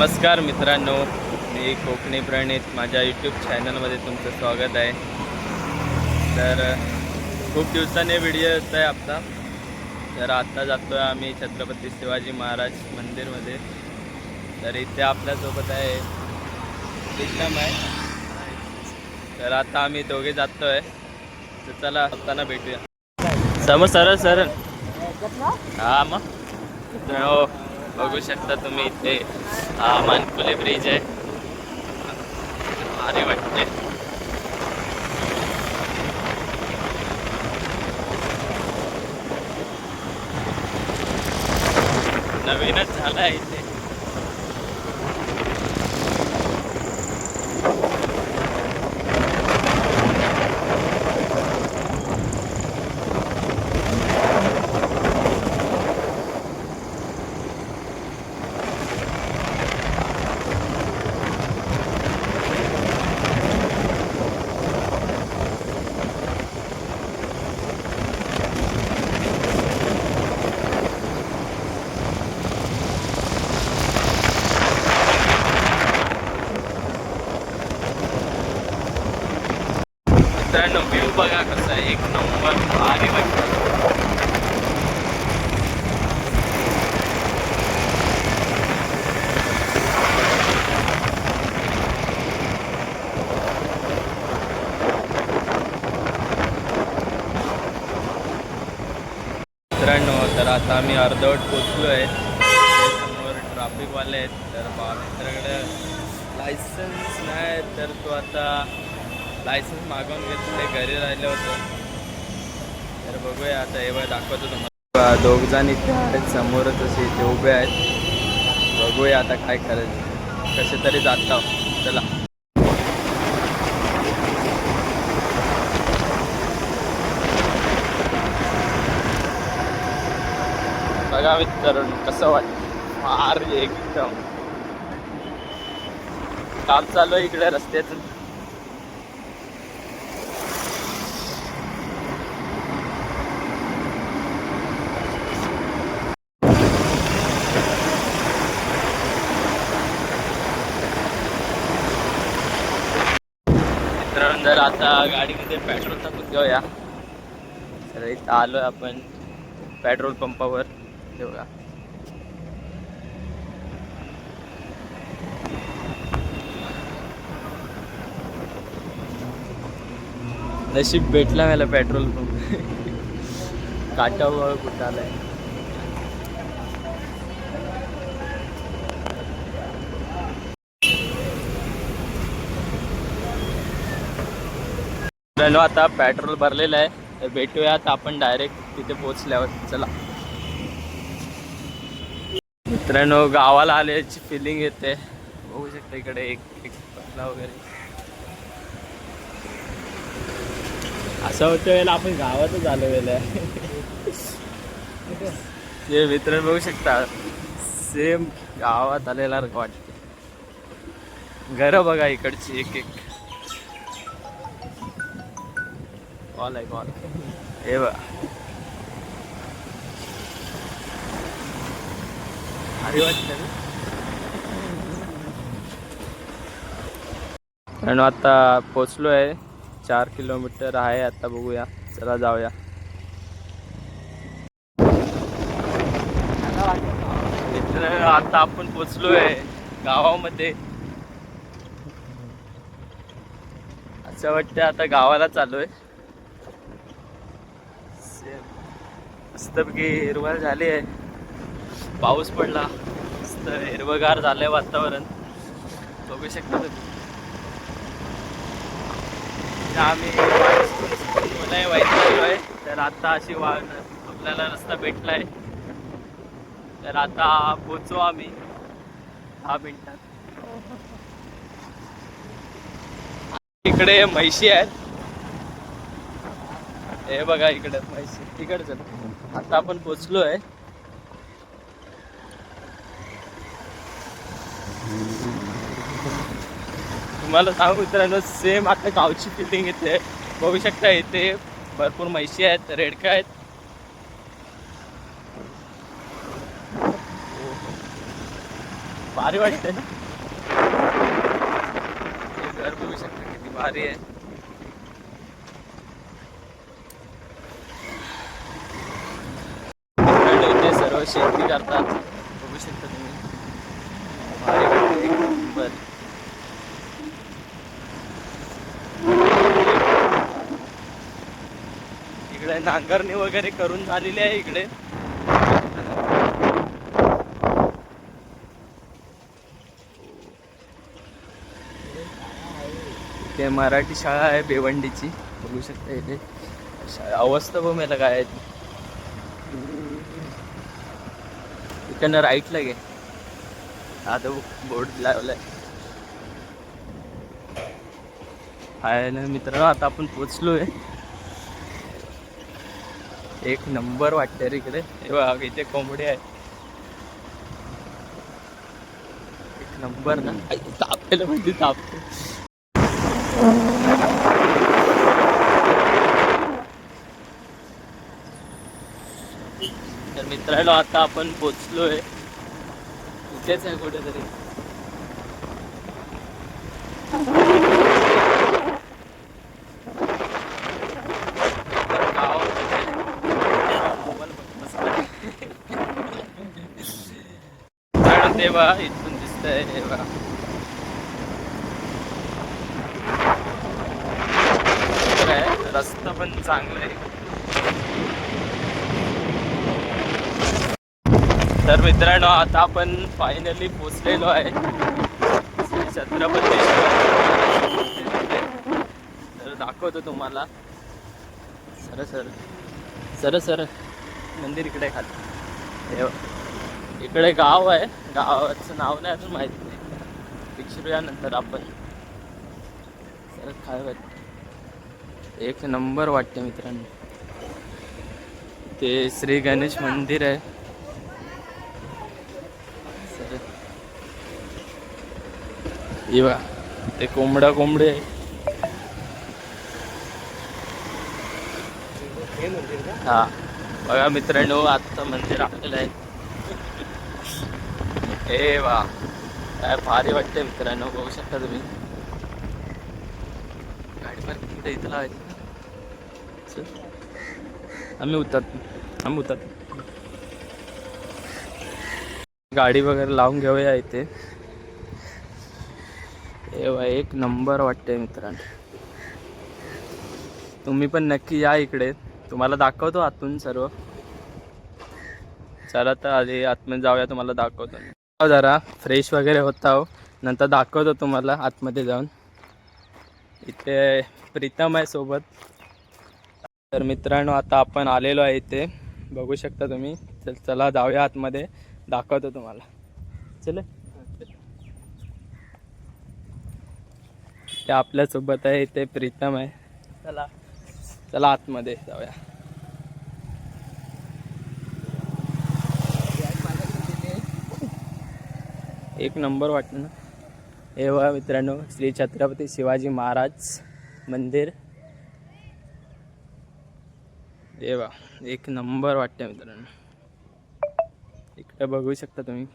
नमस्कार मित्रांनो मी कोकणी प्रणित. माझ्या यूट्यूब चॅनलमध्ये तुमचं स्वागत आहे. तर खूप दिवसाने व्हिडिओ येत आहे आपला. तर आता जातो आहे आम्ही छत्रपती शिवाजी महाराज मंदिरमध्ये. तर इथे आपल्यासोबत आहे विक्रम आहे. तर आता आम्ही दोघे जातो आहे तर चला असताना भेटूया. समोर सरळ सरळ. हा मग. हो. बघू शकता तुम्ही इथे मानकुले ब्रिज आहे. भारी वाटते नवीनच झाला इथे मित्रांनो व्ह्यू बघा कसं आहे. एक नंबर भारी वाटतं मित्रांनो तर आता आम्ही अर्धवट पोचलो आहे. समोर ट्रॅफिकवाले आहेत. तर बा मित्राकडे लायसन्स नाही तर तो आता लायसन्स मागवून घेतले घरी राहिलं होतं. तर बघूया आता हे दाखवतो तुम्हाला. दोघ जण इथे आहेत समोरच असे इथे उभे आहेत. बघूया आता काय करायचं. कसे तरी जात. चला. बघा मित्रांनो कसं वाटतं. फार एकदम. काम चालू आहे इकडे रस्त्याचं मित्रांनो जर आता गाडीमध्ये पेट्रोल टाकून घेऊया. तर इथं आलो आपण पेट्रोल पंपावर. हे नशीब भेटला मला पेट्रोल पंप. काटावर कुठं आलाय? चलो आता पेट्रोल भरलेलं आहे. तर भेटूयात आपण डायरेक्ट तिथे पोहोचल्यावर. चला. मित्रांनो गावाला आल्याची फिलिंग येते. बघू शकता इकडे एक एक वगैरे. असं होतं वेळेला आपण गावातच आलो वेळेला ते मित्र बघू शकता. सेम गावात आलेला वाटते घरं बघा इकडची एक एक. कॉल आहे कॉल हे बघा. भारी वाटतं ना? आणि आता पोचलो आहे चार किलोमीटर आहे आता बघूया. चला जाऊया. मित्र आता आपण पोचलो आहे गावामध्ये. असं वाटतं आता गावाला चालू आहे मस्तपैकी हिरवळ झाली आहे. पाऊस पडला. मस्त हिरवगार झालंय वातावरण. बघू शकता तुम्ही. आम्ही मुलं वाईट आहे. तर आता अशी वा आपल्याला रस्ता भेटलाय. तर आता पोचू आम्ही. दहा मिनिटात. इकडे म्हैशी आहेत. हे बघा इकडे म्हैशी. तिकडचं. आता आपण पोचलो आहे तुम्हाला सांगू मित्रांनो सेम आता गावची फिलिंग येते. बघू शकता इथे भरपूर म्हैशी आहेत रेडका आहेत. भारी वाटते घर बघू शकता किती भारी आहे मित्रांनो, इथे सर्व शेती करतात बघू शकता तुम्ही. एक नंबर. इकडे नांगरणी वगैरे करून झालेली आहे इकडे. ते मराठी शाळा आहे बेवंडीची बघू शकता इथे. अवस्था बघ मला काय आहे त्यांना राईटला गे आता बोर्ड लावलाय. हाय ना मित्रांनो आता आपण पोचलोय. एक नंबर वाटते रे इकडे. हे इथे कोंबडी आहे. एक नंबर ना. आई, तापेल म्हणजे तापते तर मित्रांनो आता आपण पोचलोय. इथेच आहे कुठेतरी. तर गाव आहे. इथून दिसतंय हे आहे, रस्ता पण चांगला आहे. तर मित्रांनो आता आपण फायनली पोचलेलो आहे. श्री छत्रपती तर दाखवतो तुम्हाला. Sir sir. Sir sir. मंदिर इकडे खाली. इकडे गाव आहे. गावाचं नाव नाही अजून माहिती. नाही विचारूया नंतर आपण. सर काय वाटतं एक नंबर वाटते मित्रांनो. ते श्री गणेश मंदिर आहे. हे बघा ते कोंबडा कोंबडे आहे हा बघा मित्रांनो आता मंदिर आपल्याला आहे हे वा काय भारी वाटते मित्रांनो बघू शकता तुम्ही गाडी पण तिकडे इथं लावायची. आम्ही उतरतो आम्ही उतरतो गाडी वगैरे लावून घेऊया इथे हे एक नंबर वाटते मित्रांनो. तुम्ही पण नक्की या इकडे. तुम्हाला दाखवतो आतून सर्व. चला तर आधी आतमध्ये जाऊया तुम्हाला दाखवतो. जरा फ्रेश वगैरे होता हो नंतर दाखवतो तुम्हाला आतमध्ये जाऊन. इथे प्रीतम आहे सोबत. तर मित्रांनो आता आपण आलेलो आहे इथे. बघू शकता तुम्ही. चल चला जाऊया आतमध्ये. दाखवतो तुम्हाला. चले. ते आपल्यासोबत आहे ते प्रीतम आहे. चला चला आतमध्ये जाऊया. एक नंबर वाटतं ना? हे मित्रांनो श्री छत्रपती शिवाजी महाराज मंदिर. देवा एक नंबर वाटते मित्रांनो. इकडे बघू शकता तुम्ही.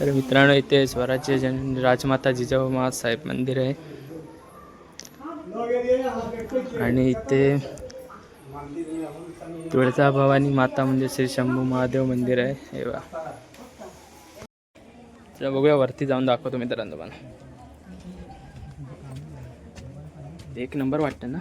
तर मित्रांनो इथे स्वराज्य जन राजमाता जिजाऊ साहेब मंदिर आहे. आणि इथे तुळजा भवानी माता म्हणजे श्री शंभू महादेव मंदिर आहे. एवा चला बघूया वरती जाऊन दाखवतो मित्रांनो तुम्हाला. एक नंबर वाटतं ना?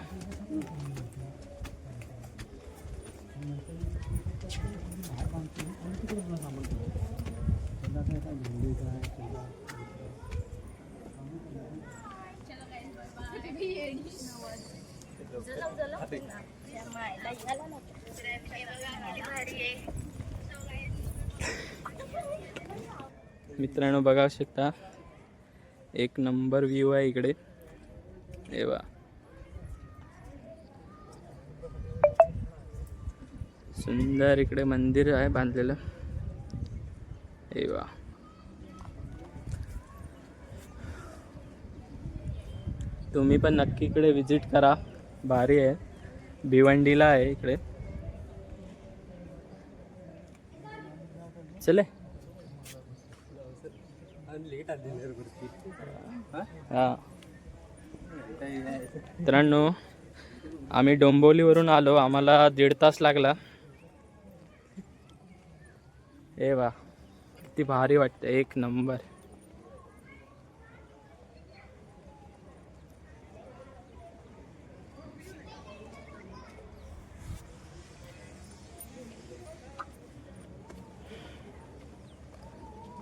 मित्रांनो बघा शकता एक नंबर व्ह्यू आहे इकडे. एवा सुंदर इकडे मंदिर आहे बांधलेलं. एवा तुम्ही पण नक्की इकडे विजिट करा. भारी आहे. भिवंडीला आहे इकडे. चले. हा. मित्रांनो आम्ही डोंबोलीवरून आलो. आम्हाला दीड तास लागला. ए वा किती भारी वाटतं एक नंबर.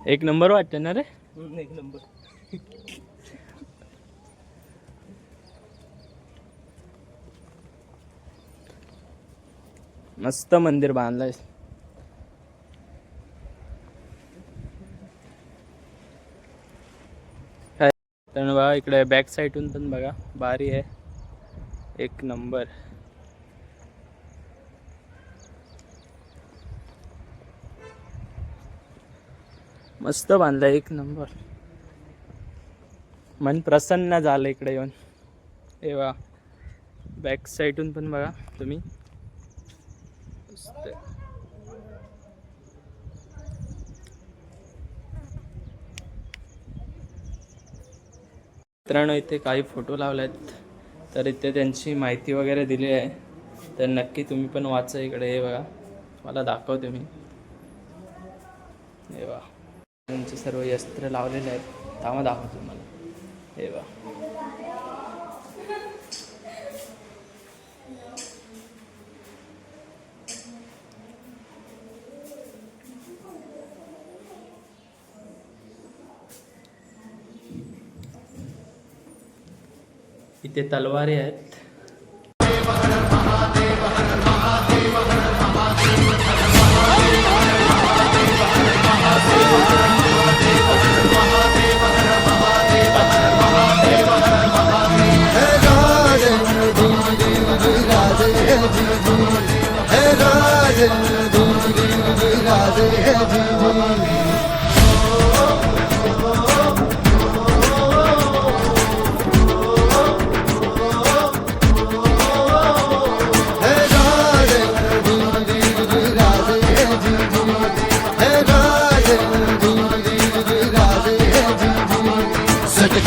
एक नंबर वाटतं ना रे? एक नंबर. मस्त मंदिर बांधलंय. काय? तर बघा इकडे बॅक साईडून पण बघा भारी आहे. एक नंबर. मस्त बांधला एक नंबर. मन प्रसन्न झालं इकडे येऊन. एवा वा बॅक साईडून पण बघा तुम्ही. मस्त. मित्रांनो इथे काही फोटो लावले आहेत तर इथे त्यांची माहिती वगैरे दिली आहे. तर नक्की तुम्ही पण वाचा इकडे हे बघा. मला दाखवते मी. हे बघा. त्यांचे सर्व यस्त्र लावलेले आहेत थांबा दाखवतो तुम्हाला. हे बा इथे तलवारी आहेत. Hadi hadi hadi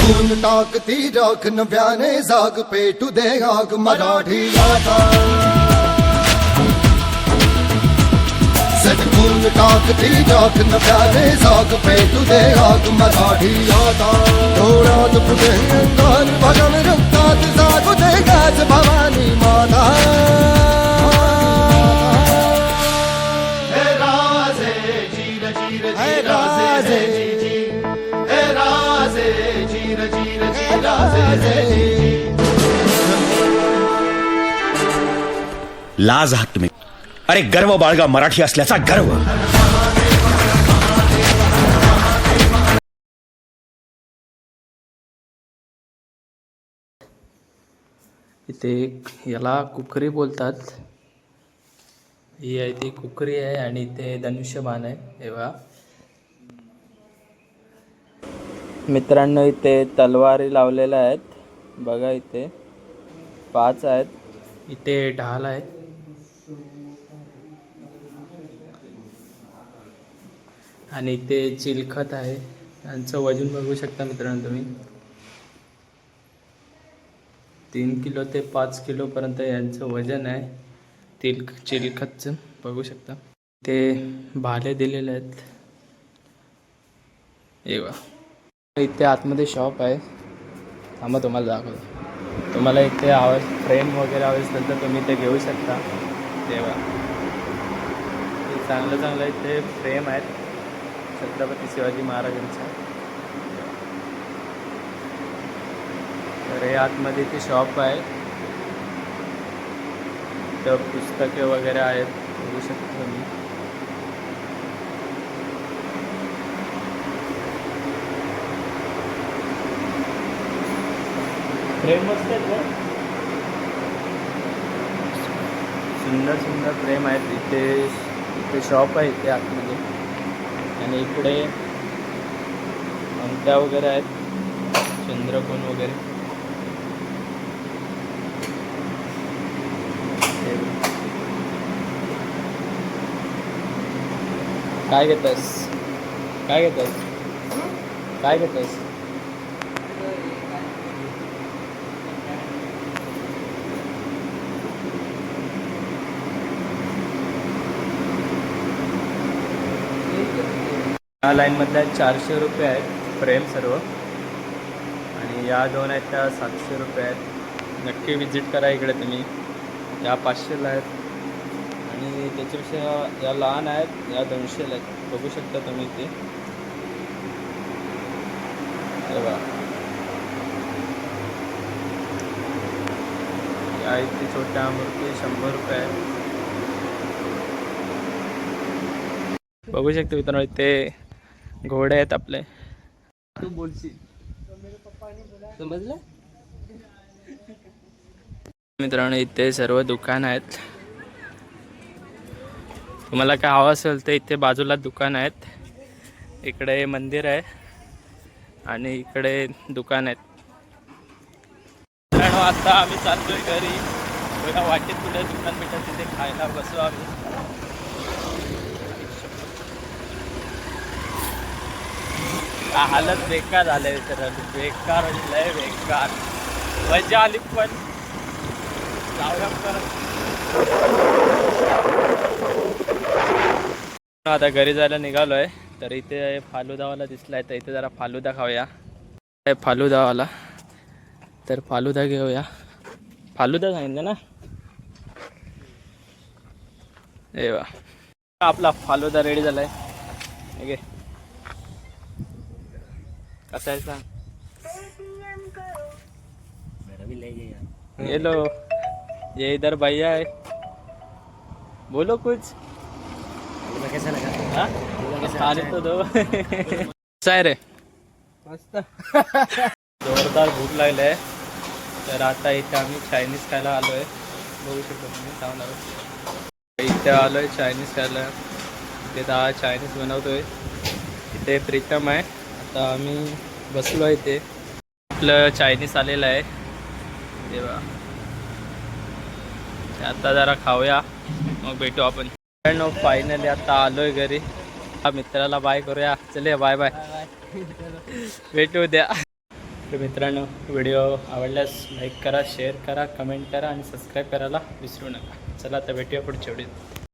सटकून टाकती राख नव्याने जाग पेटू दे आग मराठी आता सटकून टाकती राख नव्याने जाग पेटू दे आग मराठी आता डोळ्यात पुढे अंगार भगन रक्तात जागू दे गाज भवानी माता हे राजे जीर जीर हे राजे लाज आहात तुम्ही. अरे गर्व बाळगा मराठी असल्याचा गर्व. इथे याला कुकरी बोलतात. ही आहे ती कुकरी आहे आणि इथे धनुष्यबाण आहे. तेव्हा मित्रांनो इथे तलवारी लावलेल्या आहेत. बघा इथे. पाच आहेत. इथे ढाल आहेत. आणि ते चिलखत आहे. यांचं वजन बघू शकता मित्रांनो तुम्ही. तीन किलो ते पाच किलोपर्यंत यांचं वजन आहे. तिल चिलखतचं बघू शकता. ते भाले दिलेले आहेत. एवा इथे आतमध्ये शॉप आहे. थांबा तुम्हाला दाखवतो. तुम्हाला इथे आवाज फ्रेम वगैरे हवे असेल तर तुम्ही ते घेऊ शकता. तेव्हा चांगलं चांगलं इथे फ्रेम आहेत. छत्रपती शिवाजी महाराजांच्या तर हे आतमध्ये इथे शॉप आहे. तर पुस्तके वगैरे आहेत बघू शकता तुम्ही. फ्रेम मस्त आहेत बरं. सुंदर सुंदर फ्रेम आहेत. इथे इथे शॉप आहे इथे आतमध्ये. आणि इकडे अंगठ्या वगैरे आहेत. चंद्रकोन वगैरे. काय घेतस काय घेतस काय घेतस या लाईनमधल्या चारशे रुपये आहेत फ्रेम सर्व. आणि या दोन आहेत त्या सातशे रुपये आहेत. नक्की विजिट करा इकडे तुम्ही. या पाचशेला आहेत. आणि त्याच्यापेक्षा या लहान आहेत या दोनशेला आहेत. बघू शकता तुम्ही इथे. बघा या इथे छोट्या मूर्ती शंभर रुपये आहेत. बघू शकतो मित्रांनो ते घोडे आहेत आपले. तू बोलशील समजलं? मित्रांनो इथे सर्व दुकान आहेत. तुम्हाला काय हवं असेल तर इथे बाजूला दुकान आहेत. इकडे मंदिर आहे आणि इकडे दुकान आहेत. मित्रांनो आता आम्ही चाललोय घरी. बघा वाटेत कुठे दुकान भेटत तिथे खायला बसलो आम्ही. का हालत बेकार झालंय तर बेकार म्हणजे लय बेकार. मजा आली पण. आता घरी जायला निघालोय तर इथे फालुदावाला दिसलाय तर इथे जरा फालुदा खाऊया. फालुदावाला. तर फालुदा घेऊया. फालुदा सांगितलं ना? ए वा. आपला फालुदा रेडी कसा आहे सांग ये लो ये इधर भैया है बोलो कुछ कैसा लगा हाँ? खाने तो दो आहे रे मस्त जोरदार भूक लागली आहे तर आता इथे आम्ही चायनीज खायला आलो आहे बघू शकतो तुम्ही आलो इथे आलो आहे चायनीज खायला इथे दहा चायनीज बनवतोय इथे प्रीतम आहे आता आम्ही बसलो आहे इथे. आपलं चायनीज आलेलं आहे. तेव्हा आता जरा खाऊया. मग भेटू आपण. फायनली आता आलोय घरी. हा मित्राला बाय करूया. चले बाय बाय भेटू द्या तर मित्रांनो व्हिडिओ आवडल्यास लाईक करा शेअर करा कमेंट करा आणि सबस्क्राईब करायला विसरू नका. चला आता भेटूया पुढच्या व्हिडिओ